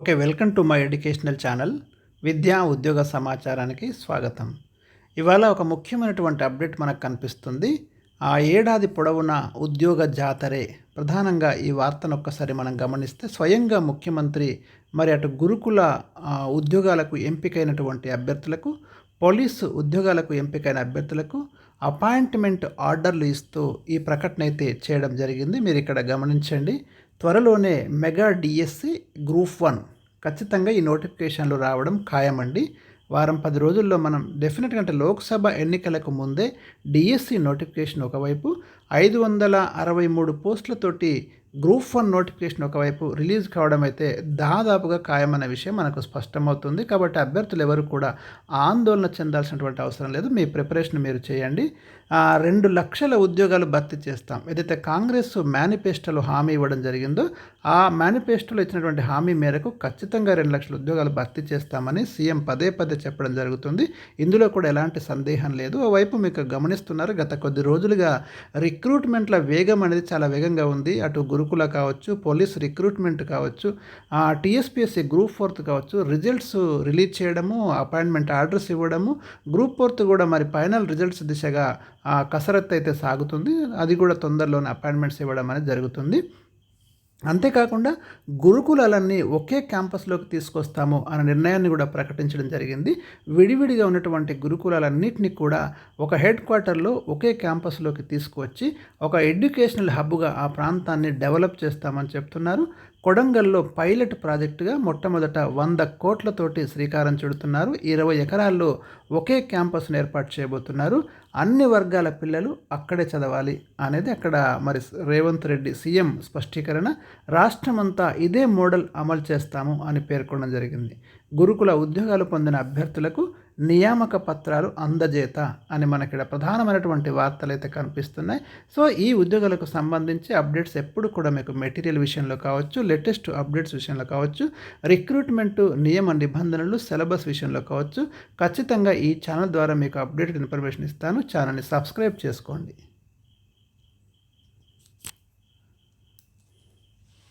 Okay welcome to my educational channel విద్యా ఉద్యోగ సమాచారానికి స్వాగతం. ఇవాళ ఒక ముఖ్యమైనటువంటి అప్డేట్ మనకు కనిపిస్తుంది. ఆ ఏడాది పొడవునా ఉద్యోగ జాతరే ప్రధానంగా ఈ వార్తను ఒక్కసారి మనం గమనిస్తే స్వయంగా ముఖ్యమంత్రి మరి అటు గురుకుల ఉద్యోగాలకు ఎంపికైనటువంటి అభ్యర్థులకు పోలీసు ఉద్యోగాలకు ఎంపికైన అభ్యర్థులకు అపాయింట్మెంట్ ఆర్డర్లు ఇస్తూ ఈ ప్రకటన అయితే చేయడం జరిగింది. మీరు ఇక్కడ గమనించండి. త్వరలోనే మెగా డిఎస్సి గ్రూప్ వన్ ఖచ్చితంగా ఈ నోటిఫికేషన్లు రావడం ఖాయమండి. వారం పది రోజుల్లో మనం డెఫినెట్గా అంటే లోక్సభ ఎన్నికలకు ముందే డిఎస్సి నోటిఫికేషన్ ఒకవైపు ఐదు వందల అరవై మూడు పోస్టులతోటి గ్రూప్ వన్ నోటిఫికేషన్ ఒకవైపు రిలీజ్ కావడం అయితే దాదాపుగా ఖాయమన్న విషయం మనకు స్పష్టమవుతుంది. కాబట్టి అభ్యర్థులు ఎవరు కూడా ఆందోళన చెందాల్సినటువంటి అవసరం లేదు. మీ ప్రిపరేషన్ మీరు చేయండి. రెండు లక్షల ఉద్యోగాలు భర్తీ చేస్తాం. ఏదైతే కాంగ్రెస్ మేనిఫెస్టోలో హామీ ఇవ్వడం జరిగిందో ఆ మేనిఫెస్టోలో ఇచ్చినటువంటి హామీ మేరకు ఖచ్చితంగా రెండు లక్షల ఉద్యోగాలు భర్తీ చేస్తామని సీఎం పదే పదే చెప్పడం జరుగుతుంది. ఇందులో కూడా ఎలాంటి సందేహం లేదు. ఓవైపు మీకు గమనిస్తున్నారు గత కొద్ది రోజులుగా రిక్రూట్మెంట్ల వేగం అనేది చాలా వేగంగా ఉంది. అటు గురుకుల కావచ్చు పోలీస్ రిక్రూట్మెంట్ కావచ్చు ఆ టీఎస్పీఎస్సీ గ్రూప్ ఫోర్త్ కావచ్చు రిజల్ట్స్ రిలీజ్ చేయడము అపాయింట్మెంట్ ఆర్డర్స్ ఇవ్వడము గ్రూప్ ఫోర్త్ కూడా మరి ఫైనల్ రిజల్ట్స్ దిశగా ఆ, కసరత్తు అయితే సాగుతుంది. అది కూడా తొందరలోనే అపాయింట్మెంట్స్ ఇవ్వడం అనేది జరుగుతుంది. అంతేకాకుండా గురుకులాలన్నీ ఒకే క్యాంపస్లోకి తీసుకొస్తాము అనే నిర్ణయాన్ని కూడా ప్రకటించడం జరిగింది. విడివిడిగా ఉన్నటువంటి గురుకులాలన్నింటినీ కూడా ఒక హెడ్ క్వార్టర్లో ఒకే క్యాంపస్లోకి తీసుకువచ్చి ఒక ఎడ్యుకేషనల్ హబ్గా ఆ ప్రాంతాన్ని డెవలప్ చేస్తామని చెప్తున్నారు. కొడంగల్లో పైలట్ ప్రాజెక్టుగా మొట్టమొదట వంద కోట్లతోటి శ్రీకారం చుడుతున్నారు. ఇరవై ఎకరాల్లో ఒకే క్యాంపస్ను ఏర్పాటు చేయబోతున్నారు. అన్ని వర్గాల పిల్లలు అక్కడే చదవాలి అనేది అక్కడ మరి రేవంత్ రెడ్డి సీఎం స్పష్టీకరణ. రాష్ట్రమంతా ఇదే మోడల్ అమలు చేస్తాము అని పేర్కొనడం జరిగింది. గురుకుల ఉద్యోగాలు పొందిన అభ్యర్థులకు నియామక పత్రాలు అందజేత అని మనకి ప్రధానమైనటువంటి వార్తలు అయితే కనిపిస్తున్నాయి. సో ఈ ఉద్యోగాలకు సంబంధించి అప్డేట్స్ ఎప్పుడు కూడా మీకు మెటీరియల్ విషయంలో కావచ్చు లేటెస్ట్ అప్డేట్స్ విషయంలో కావచ్చు రిక్రూట్మెంట్ నియమ నిబంధనలు సిలబస్ విషయంలో కావచ్చు ఖచ్చితంగా ఈ ఛానల్ ద్వారా మీకు అప్డేటెడ్ ఇన్ఫర్మేషన్ ఇస్తాను. ఛానల్ని సబ్స్క్రైబ్ చేసుకోండి.